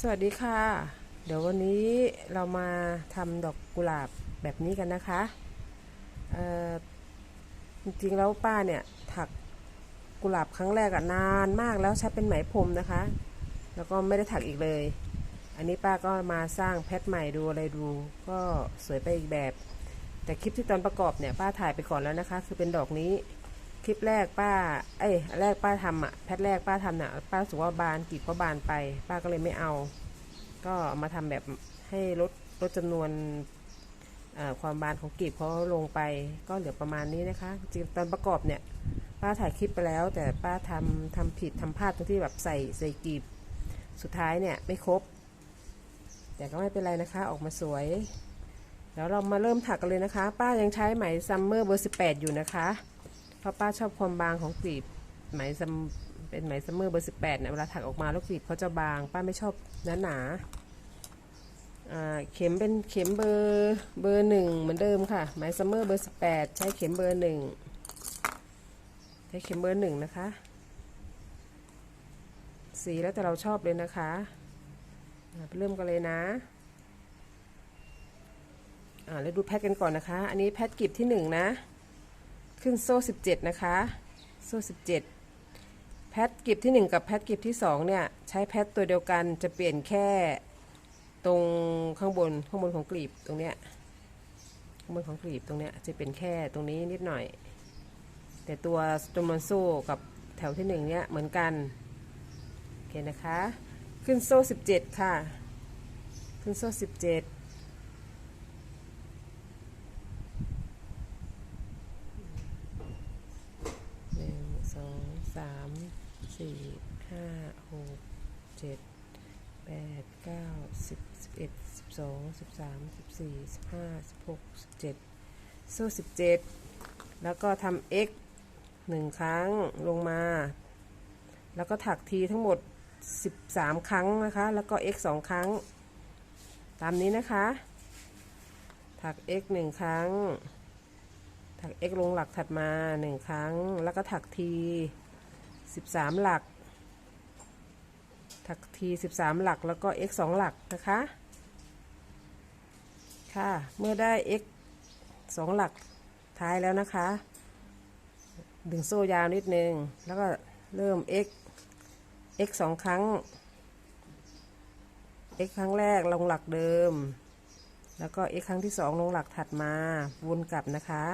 สวัสดีค่ะ เดี๋ยววันนี้เรามาทำดอกกุหลาบแบบนี้กันนะคะเอ่อจริงๆแล้วป้าเนี่ยถักกุหลาบครั้งแรกอะนานมากแล้วใช้เป็นไหมพรมนะคะ แล้วก็ไม่ได้ถักอีกเลย อันนี้ป้าก็มาสร้างแพทใหม่ดูอะไรดู ก็สวยไปอีกแบบ แต่คลิปที่ตอนประกอบเนี่ยป้าถ่ายไปก่อนแล้วนะคะ คือเป็นดอกนี้ คลิปแรกป้า เอ้ยแรกป้าทำอะแพทแรกป้าทำน่ะ ป้ารู้สึกว่าบานกีบก็บานไป ป้าก็เลยไม่เอา ก็มาทำแบบให้ลดลดจำนวนความบานของกีบเขาลงไป ก็เหลือประมาณนี้นะคะ จริงตอนประกอบเนี่ย ป้าถ่ายคลิปไปแล้ว แต่ป้าทำทำผิดทำพลาดตรงที่แบบใส่ใส่กีบ สุดท้ายเนี่ยไม่ครบ แต่ก็ไม่เป็นไรนะคะ ออกมาสวยแล้วเรามาเริ่มถักกันเลยนะคะ ป้ายังใช้ไหมซัมเมอร์เบอร์ 18 อยู่นะคะ เพราะป้าชอบความบางของกลีบไหมซัมเป็นไหมซัมเมอร์เบอร์18เนี่ยเวลาถักออกมาแล้วกลีบเขาจะบาง ป้าไม่ชอบหนาหนาๆเข็มเป็นเข็มเบอร์เบอร์หนึ่งเหมือนเดิมค่ะไหมซัมเมอร์เบอร์18ใช้เข็มเบอร์หนึ่งใช้เข็มเบอร์หนึ่งนะคะ สีแล้วแต่เราชอบเลยนะคะเริ่มกันเลยนะอ่าแล้วดูแพทกันก่อนนะคะ อันนี้แพทกลีบที่หนึ่งนะ ขึ้นโซ่ 17 นะคะ โซ่ 17 แพทกลีบที่ 1 กับแพทกลีบที่ 2 เนี่ย ใช้แพทตัวเดียวกันจะเปลี่ยนแค่ตรงข้างบนข้างบนของกลีบตรงเนี้ยข้างบนของกลีบตรงเนี้ยจะเป็นแค่ตรงนี้นิดหน่อย แต่ตัวจำนวนโซ่กับแถวที่1เนี่ยเหมือนกันโอเคนะคะ ขึ้นโซ่ 17 ค่ะ ขึ้นโซ่ 17 12 13 14 15 16 17 สู้ 17 แล้วก็ทำ x 1 ครั้งลงมา แล้วก็ถักทีทั้งหมด 13 ครั้งนะคะ แล้วก็ x 2 ครั้ง ตามนี้นะคะ ถัก x 1 ครั้ง ถัก x ลงหลักถัดมา 1 ครั้ง แล้วก็ถักที 13 หลักถักที 13 หลักแล้วก็ x 2 หลักนะคะ ค่ะ เมื่อได้ x 2หลักท้ายแล้วนะคะ ดึงโซ่ยาวนิดนึง แล้วก็เริ่ม x x สองครั้ง x ครั้งแรกลงหลักเดิม แล้วก็ x ครั้งที่สองลงหลักถัดมา วนกลับนะคะ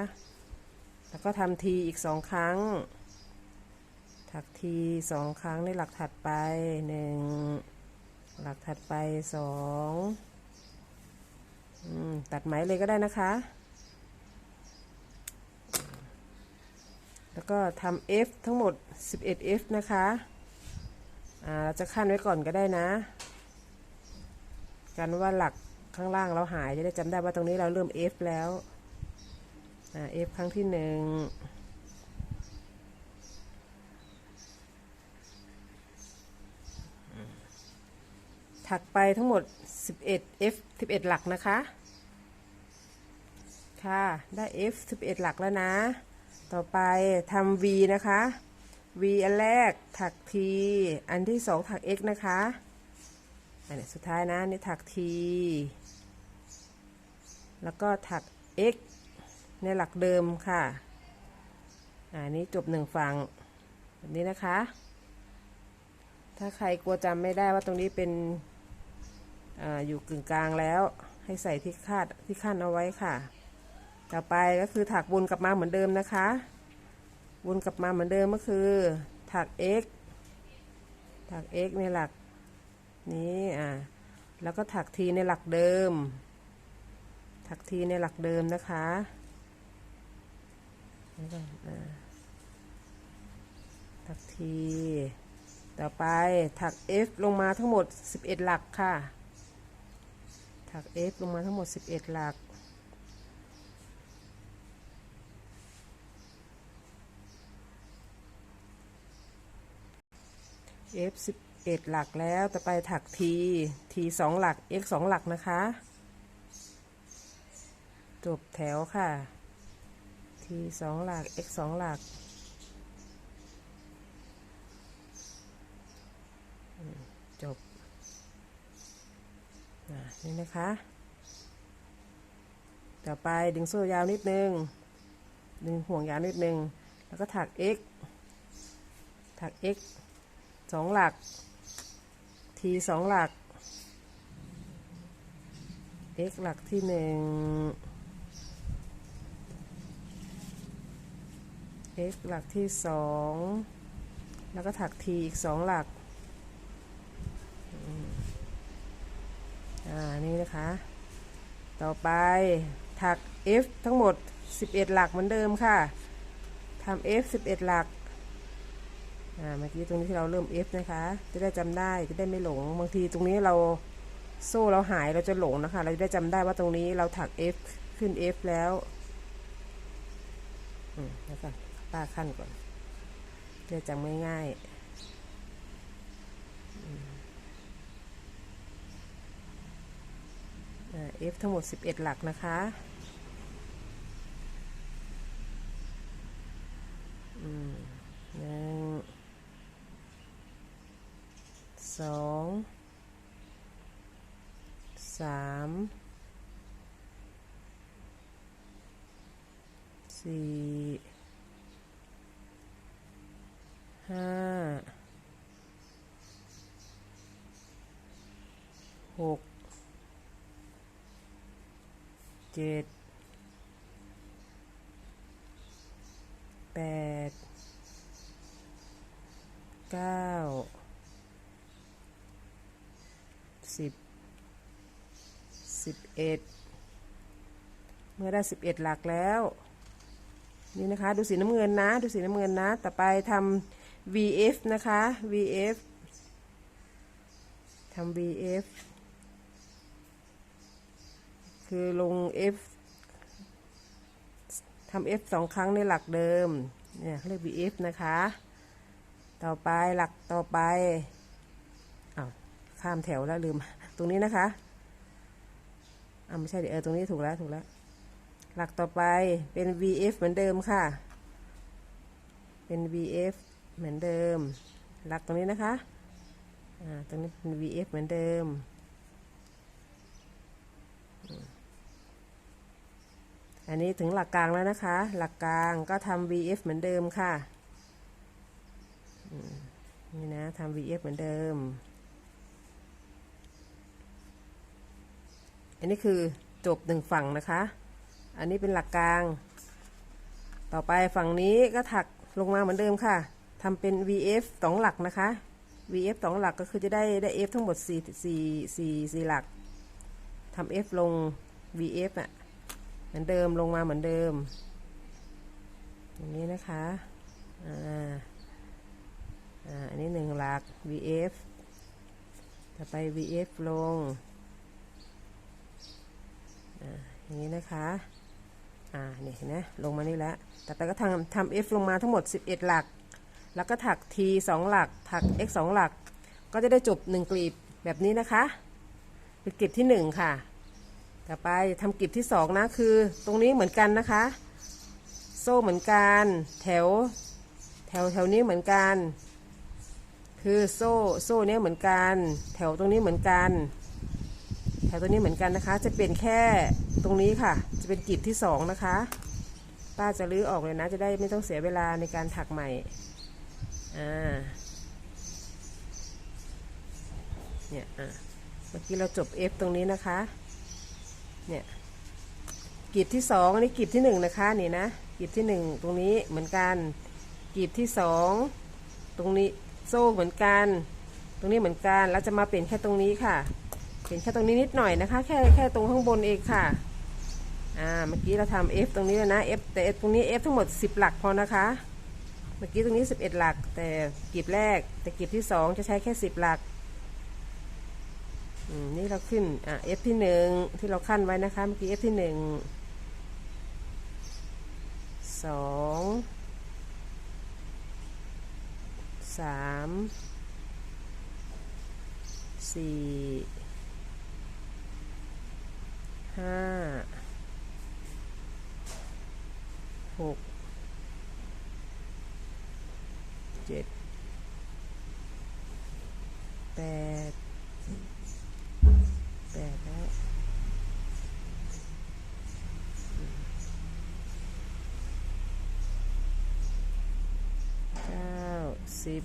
แล้วก็ทำทีอีกสองครั้ง ถักทีสองครั้งในหลักถัดไปหนึ่งหลักถัดไปสอง ตัดไหมเลยก็ได้นะคะ แล้วก็ทำ F ทั้งหมด 11 F นะคะเราจะขั้นไว้ก่อนก็ได้นะ กันว่าหลักข้างล่างเราหายจะได้จำได้ว่าตรงนี้เราเริ่ม F แล้ว F ครั้งที่หนึ่ง ถักไปทั้งหมด 11 F 11 หลักนะคะ ค่ะได้ F 11 หลักแล้วนะ ต่อไปทำ V นะคะ V อันแรกถัก T อันที่สองถัก X นะคะอันนี้สุดท้ายนะนี่ถัก T แล้วก็ถัก X ในหลักเดิมค่ะอันนี้จบหนึ่งฝั่งแบบนี้นะคะ ถ้าใครกลัวจำไม่ได้ว่าตรงนี้เป็น ออยู่กึ่งกลางแล้ว ให้ใส่ที่คาดที่ขั้นเอาไว้ค่ะ ต่อไปก็คือถักวนกลับมาเหมือนเดิมนะคะวนกลับมาเหมือนเดิมก็คือถัก x ถัก x ในหลักนี้อ่าแล้วก็ถัก t ในหลักเดิม ถัก t ในหลักเดิมนะคะถัก t ต่อไปถัก f ลงมาทั้งหมด 11 หลักค่ะ ถัก f ลงมาทั้งหมด 11 หลัก f 11 หลักแล้วต่อไปถัก t t 2หลัก x 2หลักนะคะ จบแถวค่ะ t 2หลัก x 2หลักจบ นี่นะคะ ต่อไปดึงโซ่ยาวนิดนึง ดึงห่วงยาวนิดนึง แล้วก็ถัก x ถัก x สองหลัก t สองหลัก x หลักที่หนึ่ง x หลักที่สอง แล้วก็ถัก t อีกสองหลักอืม อ่า นี่นะคะ ต่อไปถัก F ทั้งหมด 11 หลักเหมือนเดิมค่ะทำ F 11 หลัก อ่า เมื่อกี้ตรงนี้ที่เราเริ่ม F นะคะ จะได้จำได้ จะได้ไม่หลง บางทีตรงนี้เราโซ่เราหายเราจะหลงนะคะ เราจะได้จำได้ว่าตรงนี้เราถัก F ขึ้น F แล้ว อืม แล้วก็ป้าขั้นก่อนจะจำง่ายๆ อ่า F ทั้งหมด 11 หลักนะคะหนึ่งสองสามสี่ห้าหก เจ็ดแปดเก้าสิบสิบเอ็ดเมื่อได้สิบเอ็ดหลักแล้ว นี่นะคะ ดูสีน้ำเงินนะ ดูสีน้ำเงินนะ ต่อไปทำ VF นะคะ VF ทำ VF คือลง F ทำ F สองครั้งในหลักเดิม เนี่ยเรียก VF นะคะ ต่อไปหลักต่อไปอ้าวข้ามแถวแล้วลืม ตรงนี้นะคะอ้าวไม่ใช่ดิเออตรงนี้ถูกแล้วถูกแล้ว หลักต่อไปเป็น VF เหมือนเดิมค่ะ เป็น VF เหมือนเดิม หลักตรงนี้นะคะ อ่า ตรงนี้เป็น VF เหมือนเดิม อันนี้ถึงหลักกลางแล้วนะคะ หลักกลางก็ทำ VF เหมือนเดิมค่ะ นี่นะทำ VF เหมือนเดิม อันนี้คือจบหนึ่งฝั่งนะคะ อันนี้เป็นหลักกลาง ต่อไปฝั่งนี้ก็ถักลงมาเหมือนเดิมค่ะทำเป็น VF สองหลักนะคะ VF สองหลักก็คือจะได้ได้ F ทั้งหมด4 4 4 4หลักทำ F ลง VF อะ เหมือนเดิมลงมาเหมือนเดิม อย่างนี้นะคะ อ่า อ่า อันนี้หนึ่งหลัก VF ต่อไป VF ลง อ่า อย่างนี้นะคะ อ่านี่เห็นไหมลงมานี่แล้ว ต่อไปก็ทำทำ F ลงมาทั้งหมด 11 หลัก แล้วก็ถัก T 2 หลัก ถัก X 2 หลัก ก็จะได้จบ 1กลีบแบบนี้นะคะ เป็นกลีบที่ 1 ค่ะ ต่อไปทำกลีบที่2นะคือตรงนี้เหมือนกันนะคะ โซ่เหมือนกัน แถว แถวแถวนี้เหมือนกัน คือโซ่โซ่เนี้ยเหมือนกัน แถวตรงนี้เหมือนกัน แถวตรงนี้เหมือนกันนะคะ จะเปลี่ยนแค่ตรงนี้ค่ะ จะเป็นกลีบที่สองนะคะ ป้าจะลื้อออกเลยนะ จะได้ไม่ต้องเสียเวลาในการถักใหม่อ่าเนี่ยอะเมื่อกี้เราจบ F ตรงนี้นะคะ เนี่ยกลีบที่สองอันนี้กลีบที่หนึ่งนะคะนี่นะกลีบที่หนึ่งตรงนี้เหมือนกันกลีบที่สองตรงนี้โซ่เหมือนกัน ตรงนี้เหมือนกันแล้วจะมาเปลี่ยนแค่ตรงนี้ค่ะ เปลี่ยนแค่ตรงนี้นิดหน่อยนะคะ แค่แค่ตรงข้างบนเองค่ะอ่าเมื่อกี้เราทำ F ตรงนี้แล้วนะ F แต่ F ตรงนี้ F ทั้งหมด 10 หลักพอนะคะ เมื่อกี้ตรงนี้ 11 หลัก แต่กลีบแรก แต่กลีบที่สองจะใช้แค่ 10 หลัก นี่เราขึ้นอะ F ที่หนึ่งที่เราขั้นไว้นะคะ เมื่อกี้ F ที่หนึ่งสองสามสี่ห้าหกเจ็ดแปด แปดแล้วเก้าสิบ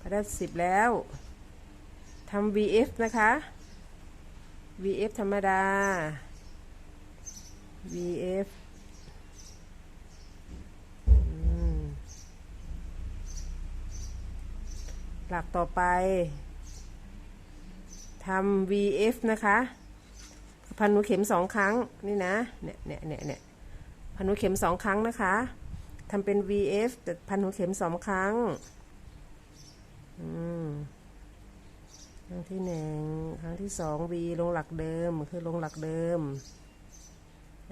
พรได้สิบแล้วทำ VF นะคะ VF ธรรมดา VF หลักต่อไป ทำ VF นะคะพันหัวเข็มสองครั้งนี่นะเนี่ยเนี่ยเนี่ยเนี่ยพันหัวเข็มสองครั้งนะคะทำเป็น VF แต่พันหัวเข็มสองครั้งอืมครั้งที่หนึ่งครั้งที่สอง V ลงหลักเดิมคือลงหลักเดิม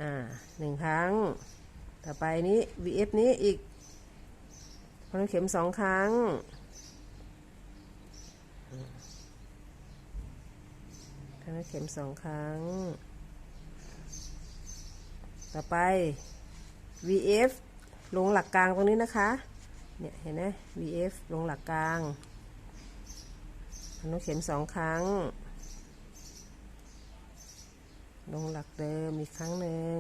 อ่าหนึ่งครั้ง ต่อไปนี้ VF นี้อีกพันหัวเข็มสองครั้ง พันหัวเข็มสองครั้ง ต่อไป VF ลงหลักกลางตรงนี้นะคะ เนี่ยเห็นไหม VF ลงหลักกลางพันหัวเข็มสองครั้ง ลงหลักเดิมอีกครั้งหนึ่ง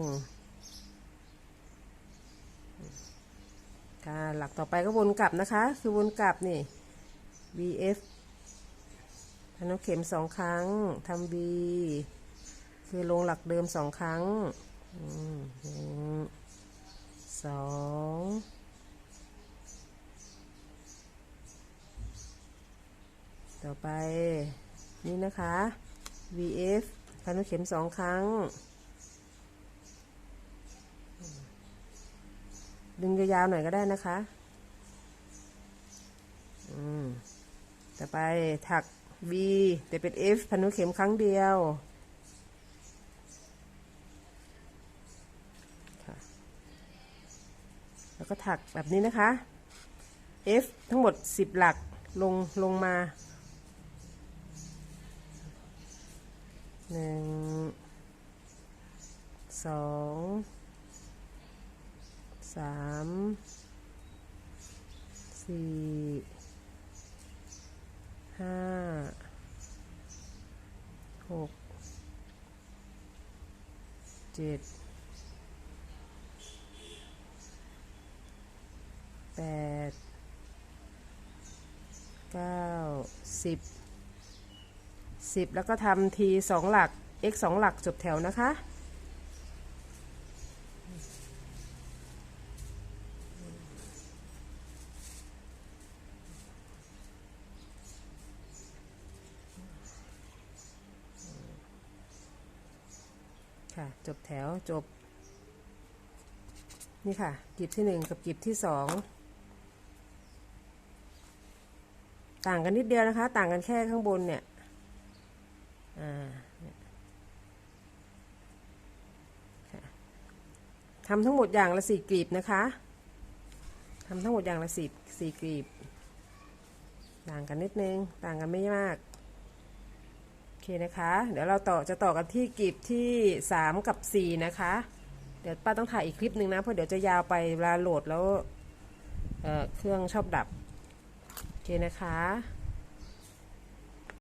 ค่ะหลักต่อไปก็วนกลับนะคะ คือวนกลับนี่ VF พันหัวเข็มสองครั้งทำ V คือลงหลักเดิมสองครั้งหนึ่งสองต่อไปนี่นะคะ VF พันหัวเข็มสองครั้ง ดึงยาวๆหน่อยก็ได้นะคะ อืม ต่อไปถัก V แต่เป็น F พันหัวเข็มครั้งเดียวแล้วก็ถักแบบนี้นะคะ F ทั้งหมด 10 หลักลงลงมาหนึ่งสองสามสี่ หกเจ็ดแปดเก้าสิบสิบแล้วก็ทำทีสองหลัก x สองหลักจบแถวนะคะ ค่ะ จบแถวจบ นี่ค่ะกลีบที่หนึ่งกับกลีบที่สองต่างกันนิดเดียวนะคะ ต่างกันแค่ข้างบนเนี่ยอ่าทำทั้งหมดอย่างละสี่กลีบนะคะทำทั้งหมดอย่างละสี่สี่กลีบ ต่างกันนิดนึง ต่างกันไม่มาก คนะคะ เดี๋ยวเราต่อจะต่อกันที่กลีบที่ 3 กับ 4 นะคะ เดี๋ยวป้าต้องถ่ายอีกคลิปหนึ่งนะ เพราะเดี๋ยวจะยาวไปเวลาโหลดแล้วเเครื่องชอบดับ โอเคนะคะ